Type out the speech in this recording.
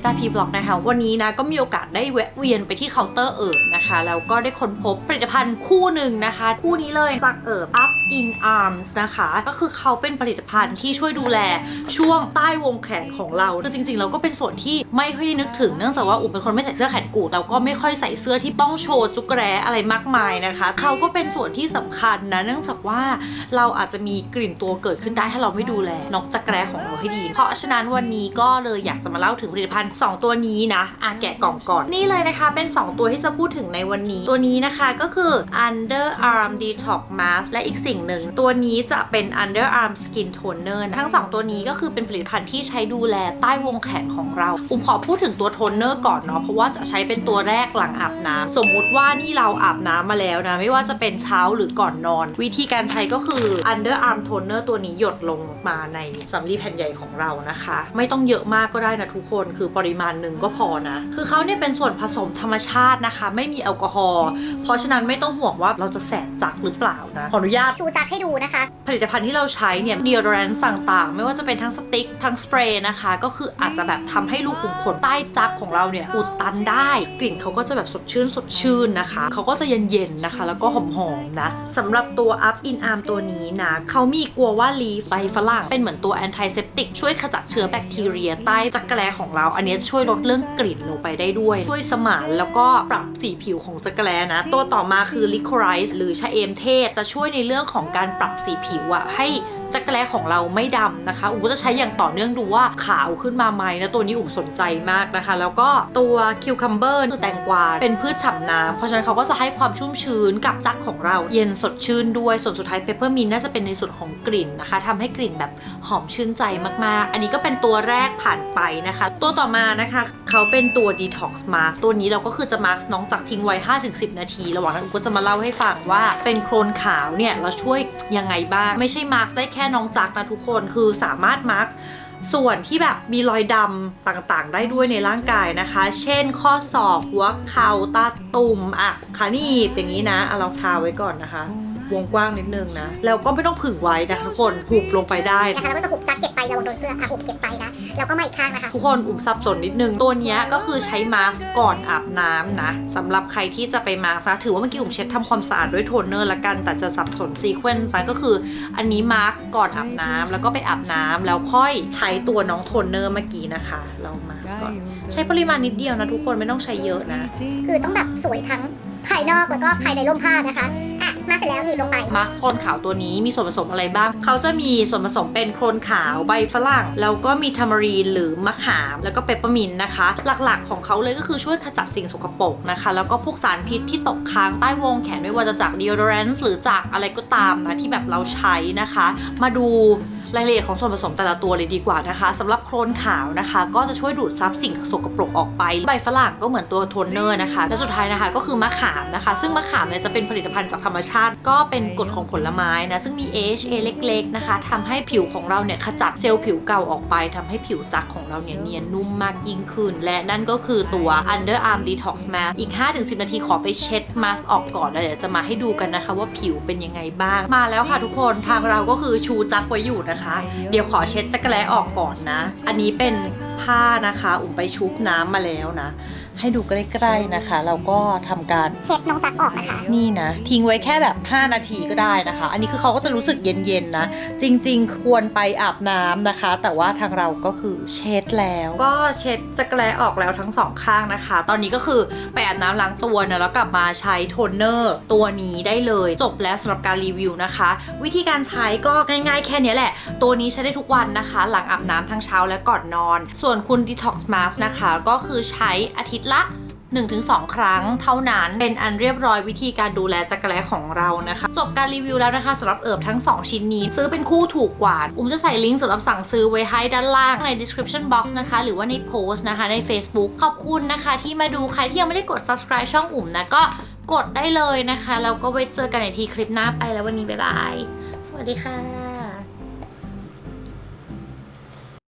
นิตาพีบล็อกนะคะ วันนี้นะก็มีโอกาสได้แวะเวียนไปที่เคาน์เตอร์เอิบนะคะ แล้วก็ได้ค้นพบผลิตภัณฑ์คู่หนึ่งนะคะ คู่นี้เลยจากเอิบอัพ in Arms นะคะ ก็คือเขาเป็นผลิตภัณฑ์ที่ช่วยดูแลช่วงใต้วงแขนของเราคือจริง ๆ เราก็เป็นส่วนที่ไม่ค่อยได้นึกถึงเนื่องจากว่าอุ๋มเป็นคนไม่ใส่เสื้อแขนกุดแล้วก็ไม่ค่อยใส่เสื้อที่ต้องโชว์จุกแร้อะไรมากมายนะคะ เขาก็เป็นส่วนที่สำคัญนะเนื่องจากว่าเราอาจจะมีกลิ่นตัวเกิดขึ้นได้ถ้าเราไม่ดูแลนกจักแร้ของเราให้ดี เพราะฉะนั้นวันนี้ก็เลยอยากจะมาเล่าถึงผลิตภัณฑ์ 2 ตัวนี้นะอาแกะกล่องก่อนนี่เลยนะคะ เป็น 2 ตัวที่จะพูดถึงในวันนี้ ตัวนี้นะคะก็คือ Underarm Detox Mask และอีกสิ่งหนึ่ง ตัวนี้จะเป็น Underarm Skin Toner นะทั้ง 2 ตัวนี้ก็คือเป็นผลิตภัณฑ์ที่ใช้ดูแลใต้วงแขนของเราอุ้มขอพูดถึงตัวโทนเนอร์ก่อนเนาะเพราะว่าจะใช้เป็นตัวแรกหลังอาบน้ำสมมุติว่านี่เราอาบน้ำมาแล้วนะ ไม่ว่าจะเป็นเช้าหรือก่อนนอน วิธีการใช้ก็คือ Underarm Toner ตัวนี้หยดลงมาในสำลีแผ่นใหญ่ของเรานะคะ ไม่ต้องเยอะมากก็ได้นะทุกคนคือปริมาณหนึ่งก็พอนะ คือเขาเนี่ยเป็นส่วนผสมธรรมชาตินะคะ ไม่มีแอลกอฮอล์เพราะฉะนั้นไม่ต้องห่วงว่าเราจะแสบจักหรือเปล่านะขออนุญาตชูจักให้ดูนะคะ ผลิตภัณฑ์ที่เราใช้เนี่ย deodorant ต่างๆ ไม่ว่าจะเป็นทั้งสติ๊กทั้งสเปรย์นะคะ ก็คืออาจจะแบบทำให้รูขุมขนใต้จักของเราเนี่ยอุดตันได้ กลิ่นเขาก็จะแบบสดชื่นสดชื่นนะคะเขาก็จะเย็นๆนะคะ แล้วก็หอมๆนะสำหรับตัว up in arm ตัวนี้นะเขามีกลัวว่าลีฟใบฝรั่งเป็นเหมือนตัว antiseptic ช่วยขจัดเชื้อแบคทีเรียใต้จักรแร้ของเรา อันนี้จะช่วยลดเรื่องกลิ่นลงไปได้ด้วย ช่วยสมานแล้วก็ปรับสีผิวของจักรแร้นะ ตัวต่อมาคือ licorice หรือชะเอมเทศจะช่วยในเรื่องของของการปรับสีผิวอะให้ จักรแร้ของเราไม่ดำนะคะอุ๋มก็จะใช้อย่างต่อเนื่องดูว่าขาวขึ้นมาไหมนะตัวนี้อุ๋มสนใจมากนะคะ แล้วก็ตัวคิวคัมเบอร์คือแตงกวาเป็นพืชฉ่ำน้ำเพราะฉะนั้นเขาก็จะให้ความชุ่มชื้นกับจักรของเราเย็นสดชื่นด้วยส่วนสุดท้ายเปเปอร์มินน่าจะเป็นในส่วนของกลิ่นนะคะทำให้กลิ่นแบบหอมชื่นใจมากๆ อันนี้ก็เป็นตัวแรกผ่านไปนะคะ ตัวต่อมานะคะเขาเป็นตัว Detox Mask ตัวนี้เราก็คือจะมาร์กน้องจากทิ้งไว้ 5-10 นาที ระหว่างนั้นอุ๋มก็จะมาเล่าให้ฟังว่าเป็นโครนขาวเนี่ยเราช่วยยังไงบ้างไม่ใช่มาร์กได้แค่ค่น้องจักนะทุกคนคือสามารถมาร์กส่วนที่แบบมีรอยดำต่างๆ ได้ด้วยในร่างกายนะคะ เช่นข้อศอกหัวเข่าตาตุ่มอะขาหนีบอย่างนี้นะเอาเราทาไว้ก่อนนะคะ วงกว้างนิดนึงนะ แล้วก็ไม่ต้องผึ่งไว้นะคะทุกคนหุบลงไปได้นะคะแล้วก็จะหุบจักเก็บไประวังโดนเสื้ออะหุบเก็บไปนะ แล้วก็มาอีกข้างนะคะ ทุกคนอุ่มสับสนนิดนึง ตัวเนี้ยก็คือใช้มาสก์ก่อนอาบน้ำนะสำหรับใครที่จะไปมาสก์นะถือว่าเมื่อกี้อุ่มเช็ดทำความสะอาดด้วยโทนเนอร์ละกัน แต่จะสับสนซีเควนซ์นะก็คือ อันนี้มาสก์ก่อนอาบน้ำแล้วก็ไปอาบน้ำแล้วค่อยใช้ตัวน้องโทนเนอร์เมื่อกี้นะคะ เรามาสก์ก่อน ใช้ปริมาณนิดเดียวนะทุกคนไม่ต้องใช้เยอะนะ คือต้องแบบสวยทั้งภายนอกแล้วก็ภายในร่มผ้านะคะอะ มาเสร็จแล้วหนีบลงไปมาร์คโคลนขาวตัวนี้มีส่วนผสมอะไรบ้าง เขาจะมีส่วนผสมเป็นโคลนขาวใบฝรั่ง แล้วก็มีทามารีนหรือมะขาม แล้วก็เปปเปอร์มินนะคะ หลักๆ ของเขาเลยก็คือช่วยขจัดสิ่งสกปรกนะคะ แล้วก็พวกสารพิษที่ตกค้างใต้วงแขนไม่ว่าจะจาก deodorant หรือจากอะไรก็ตามนะที่แบบเราใช้นะคะ มาดู รายละเอียดของส่วนผสมแต่ละตัวเลยดีกว่านะคะสำหรับโคลนขาวนะคะ ก็จะช่วยดูดซับสิ่งสกปรกออกไป ใบฝรั่งก็เหมือนตัวโทนเนอร์นะคะ และสุดท้ายนะคะก็คือมะขามนะคะ ซึ่งมะขามเนี่ยจะเป็นผลิตภัณฑ์จากธรรมชาติ ก็เป็นกรดของผลไม้นะ ซึ่งมี AHA เล็ก ๆ นะคะทำให้ผิวของเราเนี่ยขจัดเซลล์ผิวเก่าออกไปทำให้ผิวจักของเราเนี่ยเนียนนุ่มมากยิ่งขึ้น และนั่นก็คือตัว Underarm Detox Mask อีก 5-10 นาทีขอไปเช็ดมาสออกก่อนแล้วเดี๋ยวจะมาให้ดูกันนะคะ ว่าผิวเป็นยังไงบ้าง มาแล้วค่ะทุกคนทางเราก็คือชูจักไว้อยู่นะคะเดี๋ยวขอเช็ดจักรแล้ออกก่อนนะ อันนี้เป็นผ้านะคะ อุ่มไปชุบน้ำมาแล้วนะ ให้ดูใกล้ๆนะคะ เราก็ทำการเช็ดน้องจักออกนะคะ นี่นะ ทิ้งไว้แค่แบบ 5 นาทีก็ได้นะคะ อันนี้คือเขาก็จะรู้สึกเย็นๆนะ จริงๆ ควรไปอาบน้ำนะคะ แต่ว่าทางเราก็คือเช็ดแล้ว ก็เช็ดจักรแลออกแล้วทั้งสองข้างนะคะ ตอนนี้ก็คือไปอาบน้ำล้างตัวนะแล้วกลับมาใช้โทนเนอร์ตัวนี้ได้เลย จบแล้วสำหรับการรีวิวนะคะ วิธีการใช้ก็ง่ายๆ แค่นี้แหละ ตัวนี้ใช้ได้ทุกวันนะคะ หลังอาบน้ำทั้งเช้าและก่อนนอน ส่วนคุณ Detox Mask นะคะ ก็คือใช้อาทิตย์ละ 1-2 ครั้งเท่านั้นเป็นอันเรียบร้อยวิธีการดูแลจักรแร้ของเรานะคะ จบการรีวิวแล้วนะคะสำหรับเอิบทั้ง 2 ชิ้นนี้ ซื้อเป็นคู่ถูกกว่า อุ้มจะใส่ลิงก์สำหรับสั่งซื้อไว้ให้ด้านล่างใน description box นะคะ หรือว่าในโพสต์นะคะใน Facebook ขอบคุณนะคะ ที่มาดูใครที่ยังไม่ได้กด subscribe ช่องอุ่มนะก็กดได้เลยนะคะแล้วก็ไว้เจอกันในทีคลิปหน้าไปแล้ววันนี้บ๊ายบายสวัสดีค่ะ